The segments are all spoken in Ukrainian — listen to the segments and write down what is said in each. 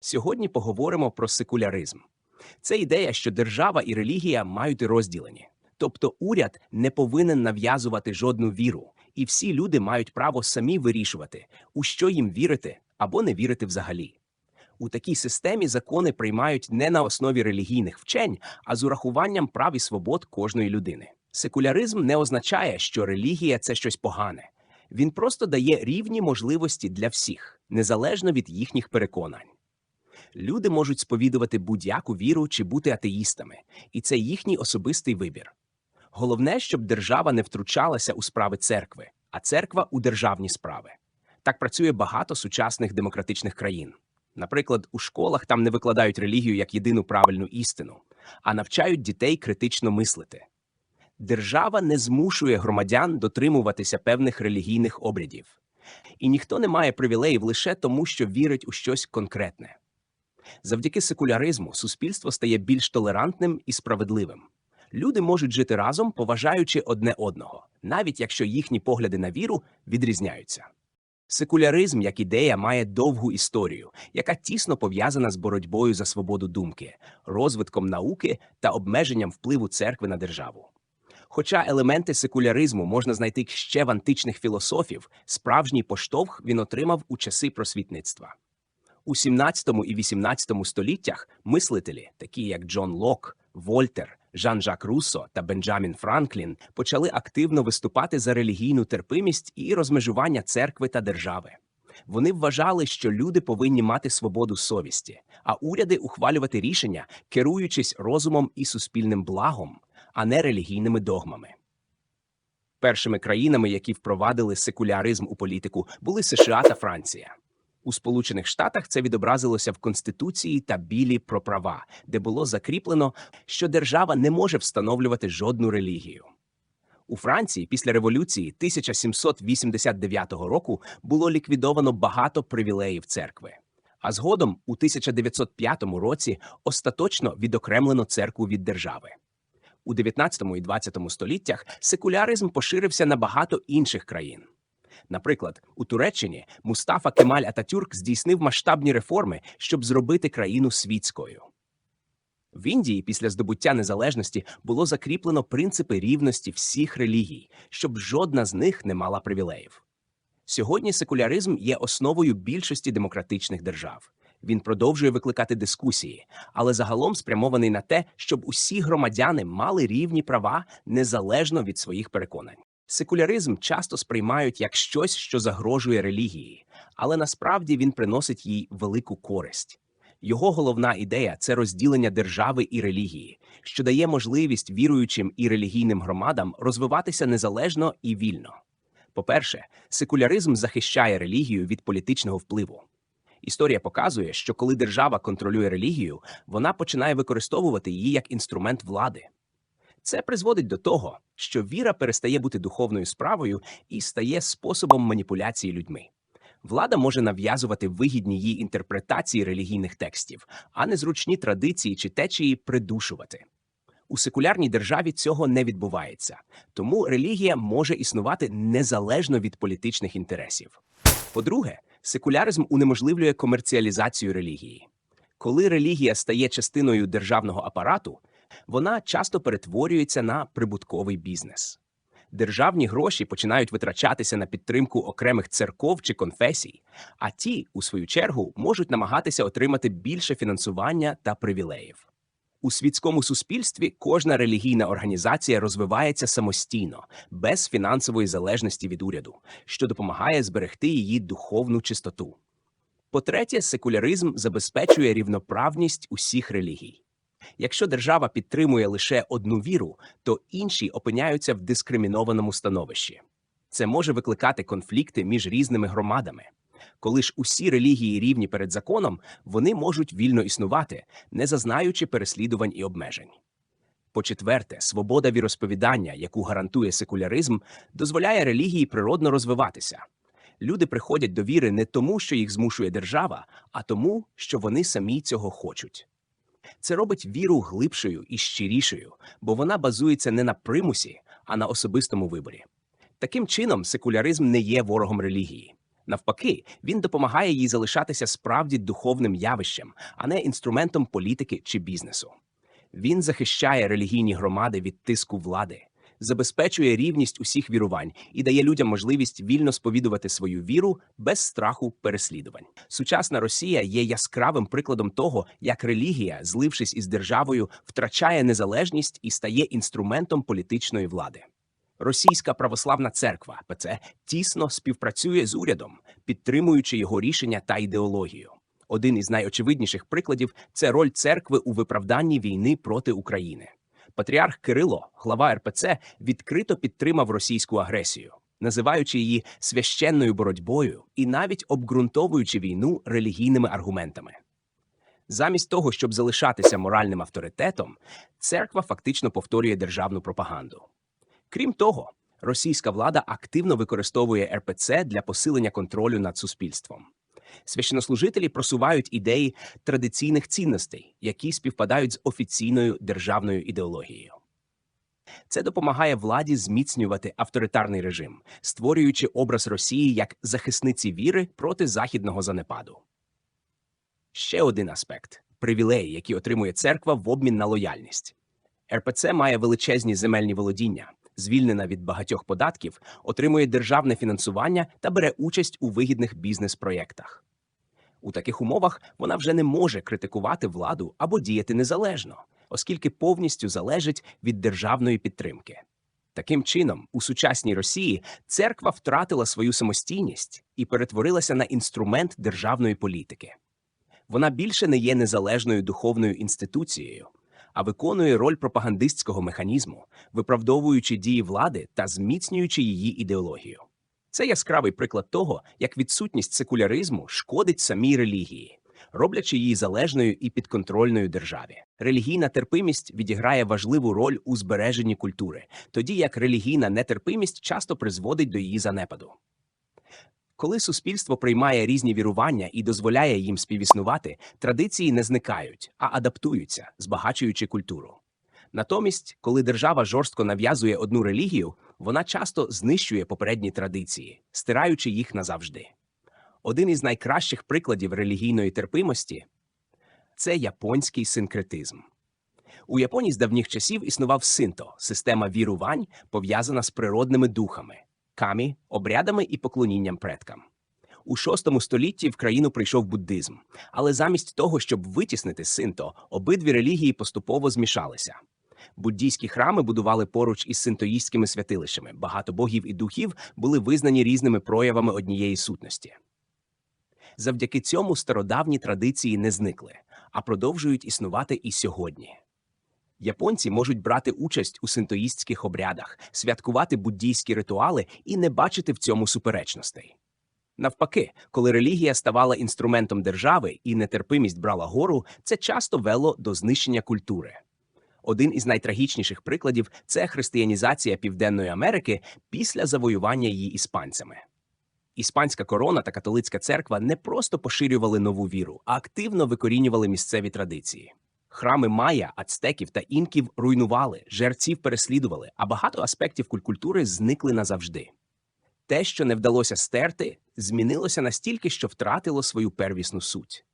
Сьогодні поговоримо про секуляризм. Це ідея, що держава і релігія мають розділені. Тобто уряд не повинен нав'язувати жодну віру, і всі люди мають право самі вирішувати, у що їм вірити або не вірити взагалі. У такій системі закони приймають не на основі релігійних вчень, а з урахуванням прав і свобод кожної людини. Секуляризм не означає, що релігія це щось погане. Він просто дає рівні можливості для всіх, незалежно від їхніх переконань. Люди можуть сповідувати будь-яку віру чи бути атеїстами, і це їхній особистий вибір. Головне, щоб держава не втручалася у справи церкви, а церква у державні справи. Так працює багато сучасних демократичних країн. Наприклад, у школах там не викладають релігію як єдину правильну істину, а навчають дітей критично мислити. Держава не змушує громадян дотримуватися певних релігійних обрядів, і ніхто не має привілеїв лише тому, що вірить у щось конкретне. Завдяки секуляризму суспільство стає більш толерантним і справедливим. Люди можуть жити разом, поважаючи одне одного, навіть якщо їхні погляди на віру відрізняються. Секуляризм як ідея має довгу історію, яка тісно пов'язана з боротьбою за свободу думки, розвитком науки та обмеженням впливу церкви на державу. Хоча елементи секуляризму можна знайти ще в античних філософів, справжній поштовх він отримав у часи просвітництва. У 17 і 18 століттях мислителі, такі як Джон Лок, Вольтер, Жан-Жак Руссо та Бенджамін Франклін, почали активно виступати за релігійну терпимість і розмежування церкви та держави. Вони вважали, що люди повинні мати свободу совісті, а уряди ухвалювати рішення, керуючись розумом і суспільним благом, а не релігійними догмами. Першими країнами, які впровадили секуляризм у політику, були США та Франція. У Сполучених Штатах це відобразилося в Конституції та білі про права, де було закріплено, що держава не може встановлювати жодну релігію. У Франції після революції 1789 року було ліквідовано багато привілеїв церкви. А згодом, у 1905 році, остаточно відокремлено церкву від держави. У 19 і 20 століттях секуляризм поширився на багато інших країн. Наприклад, у Туреччині Мустафа Кемаль Ататюрк здійснив масштабні реформи, щоб зробити країну світською. В Індії після здобуття незалежності було закріплено принципи рівності всіх релігій, щоб жодна з них не мала привілеїв. Сьогодні секуляризм є основою більшості демократичних держав. Він продовжує викликати дискусії, але загалом спрямований на те, щоб усі громадяни мали рівні права незалежно від своїх переконань. Секуляризм часто сприймають як щось, що загрожує релігії, але насправді він приносить їй велику користь. Його головна ідея це розділення держави і релігії, що дає можливість віруючим і релігійним громадам розвиватися незалежно і вільно. По-перше, секуляризм захищає релігію від політичного впливу. Історія показує, що коли держава контролює релігію, вона починає використовувати її як інструмент влади. Це призводить до того, що віра перестає бути духовною справою і стає способом маніпуляції людьми. Влада може нав'язувати вигідні її інтерпретації релігійних текстів, а незручні традиції чи течії придушувати. У секулярній державі цього не відбувається, тому релігія може існувати незалежно від політичних інтересів. По-друге, секуляризм унеможливлює комерціалізацію релігії. Коли релігія стає частиною державного апарату, вона часто перетворюється на прибутковий бізнес. Державні гроші починають витрачатися на підтримку окремих церков чи конфесій, а ті, у свою чергу, можуть намагатися отримати більше фінансування та привілеїв. У світському суспільстві кожна релігійна організація розвивається самостійно, без фінансової залежності від уряду, що допомагає зберегти її духовну чистоту. По-третє, секуляризм забезпечує рівноправність усіх релігій. Якщо держава підтримує лише одну віру, то інші опиняються в дискримінованому становищі. Це може викликати конфлікти між різними громадами. Коли ж усі релігії рівні перед законом, вони можуть вільно існувати, не зазнаючи переслідувань і обмежень. По-четверте, свобода віросповідання, яку гарантує секуляризм, дозволяє релігії природно розвиватися. Люди приходять до віри не тому, що їх змушує держава, а тому, що вони самі цього хочуть. Це робить віру глибшою і щирішою, бо вона базується не на примусі, а на особистому виборі. Таким чином, секуляризм не є ворогом релігії. Навпаки, він допомагає їй залишатися справді духовним явищем, а не інструментом політики чи бізнесу. Він захищає релігійні громади від тиску влади, забезпечує рівність усіх вірувань і дає людям можливість вільно сповідувати свою віру без страху переслідувань. Сучасна Росія є яскравим прикладом того, як релігія, злившись із державою, втрачає незалежність і стає інструментом політичної влади. Російська православна церква ПЦ тісно співпрацює з урядом, підтримуючи його рішення та ідеологію. Один із найочевидніших прикладів це роль церкви у виправданні війни проти України. Патріарх Кирило, глава РПЦ, відкрито підтримав російську агресію, називаючи її священною боротьбою і навіть обґрунтовуючи війну релігійними аргументами. Замість того, щоб залишатися моральним авторитетом, церква фактично повторює державну пропаганду. Крім того, російська влада активно використовує РПЦ для посилення контролю над суспільством. Священнослужителі просувають ідеї традиційних цінностей, які співпадають з офіційною державною ідеологією. Це допомагає владі зміцнювати авторитарний режим, створюючи образ Росії як захисниці віри проти західного занепаду. Ще один аспект привілеї, які отримує церква в обмін на лояльність. РПЦ має величезні земельні володіння, звільнена від багатьох податків, отримує державне фінансування та бере участь у вигідних бізнес-проєктах. У таких умовах вона вже не може критикувати владу або діяти незалежно, оскільки повністю залежить від державної підтримки. Таким чином, у сучасній Росії церква втратила свою самостійність і перетворилася на інструмент державної політики. Вона більше не є незалежною духовною інституцією, а виконує роль пропагандистського механізму, виправдовуючи дії влади та зміцнюючи її ідеологію. Це яскравий приклад того, як відсутність секуляризму шкодить самій релігії, роблячи її залежною і підконтрольною державі. Релігійна терпимість відіграє важливу роль у збереженні культури, тоді як релігійна нетерпимість часто призводить до її занепаду. Коли суспільство приймає різні вірування і дозволяє їм співіснувати, традиції не зникають, а адаптуються, збагачуючи культуру. Натомість, коли держава жорстко нав'язує одну релігію, вона часто знищує попередні традиції, стираючи їх назавжди. Один із найкращих прикладів релігійної терпимості це японський синкретизм. У Японії з давніх часів існував синто система вірувань, пов'язана з природними духами, камі, обрядами і поклонінням предкам. У VI столітті в країну прийшов буддизм, але замість того, щоб витіснити синто, обидві релігії поступово змішалися. Буддійські храми будували поруч із синтоїстськими святилищами. Багато богів і духів були визнані різними проявами однієї сутності. Завдяки цьому стародавні традиції не зникли, а продовжують існувати і сьогодні. Японці можуть брати участь у синтоїстських обрядах, святкувати буддійські ритуали і не бачити в цьому суперечностей. Навпаки, коли релігія ставала інструментом держави і нетерпимість брала гору, це часто вело до знищення культури. Один із найтрагічніших прикладів це християнізація Південної Америки після завоювання її іспанцями. Іспанська корона та католицька церква не просто поширювали нову віру, а активно викорінювали місцеві традиції. Храми майя, ацтеків та інків руйнували, жерців переслідували, а багато аспектів культури зникли назавжди. Те, що не вдалося стерти, змінилося настільки, що втратило свою первісну суть.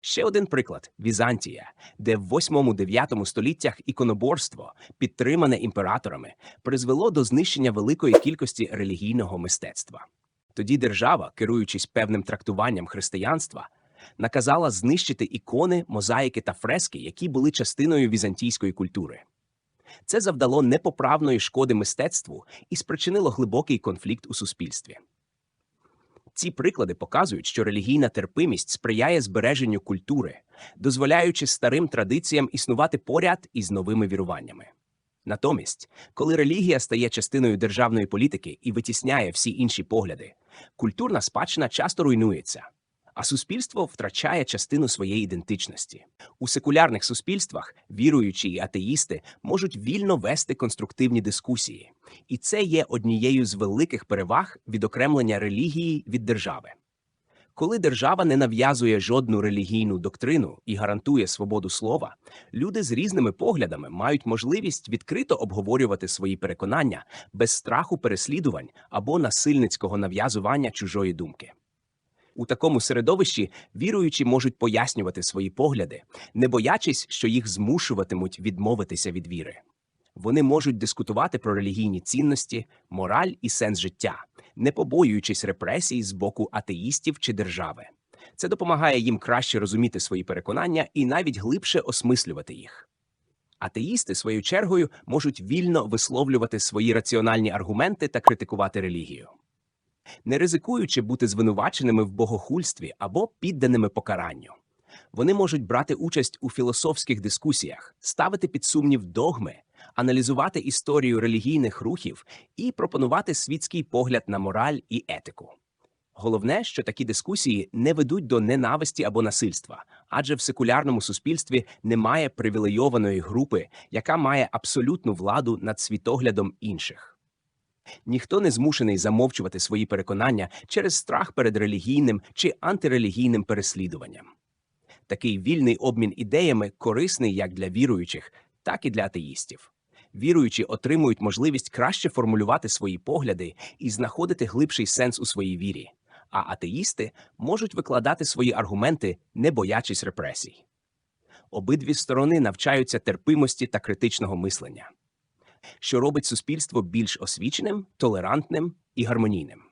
Ще один приклад Візантія, де в 8-9 століттях іконоборство, підтримане імператорами, призвело до знищення великої кількості релігійного мистецтва. Тоді держава, керуючись певним трактуванням християнства, наказала знищити ікони, мозаїки та фрески, які були частиною візантійської культури. Це завдало непоправної шкоди мистецтву і спричинило глибокий конфлікт у суспільстві. Ці приклади показують, що релігійна терпимість сприяє збереженню культури, дозволяючи старим традиціям існувати поряд із новими віруваннями. Натомість, коли релігія стає частиною державної політики і витісняє всі інші погляди, культурна спадщина часто руйнується, а суспільство втрачає частину своєї ідентичності. У секулярних суспільствах віруючі і атеїсти можуть вільно вести конструктивні дискусії, і це є однією з великих переваг відокремлення релігії від держави. Коли держава не нав'язує жодну релігійну доктрину і гарантує свободу слова, люди з різними поглядами мають можливість відкрито обговорювати свої переконання без страху переслідувань або насильницького нав'язування чужої думки. У такому середовищі віруючі можуть пояснювати свої погляди, не боячись, що їх змушуватимуть відмовитися від віри. Вони можуть дискутувати про релігійні цінності, мораль і сенс життя, не побоюючись репресій з боку атеїстів чи держави. Це допомагає їм краще розуміти свої переконання і навіть глибше осмислювати їх. Атеїсти, своєю чергою, можуть вільно висловлювати свої раціональні аргументи та критикувати релігію, не ризикуючи бути звинуваченими в богохульстві або підданими покаранню. Вони можуть брати участь у філософських дискусіях, ставити під сумнів догми, аналізувати історію релігійних рухів і пропонувати світський погляд на мораль і етику. Головне, що такі дискусії не ведуть до ненависті або насильства, адже в секулярному суспільстві немає привілейованої групи, яка має абсолютну владу над світоглядом інших. Ніхто не змушений замовчувати свої переконання через страх перед релігійним чи антирелігійним переслідуванням. Такий вільний обмін ідеями корисний як для віруючих, так і для атеїстів. Віруючі отримують можливість краще формулювати свої погляди і знаходити глибший сенс у своїй вірі, а атеїсти можуть викладати свої аргументи, не боячись репресій. Обидві сторони навчаються терпимості та критичного мислення, що робить суспільство більш освіченим, толерантним і гармонійним.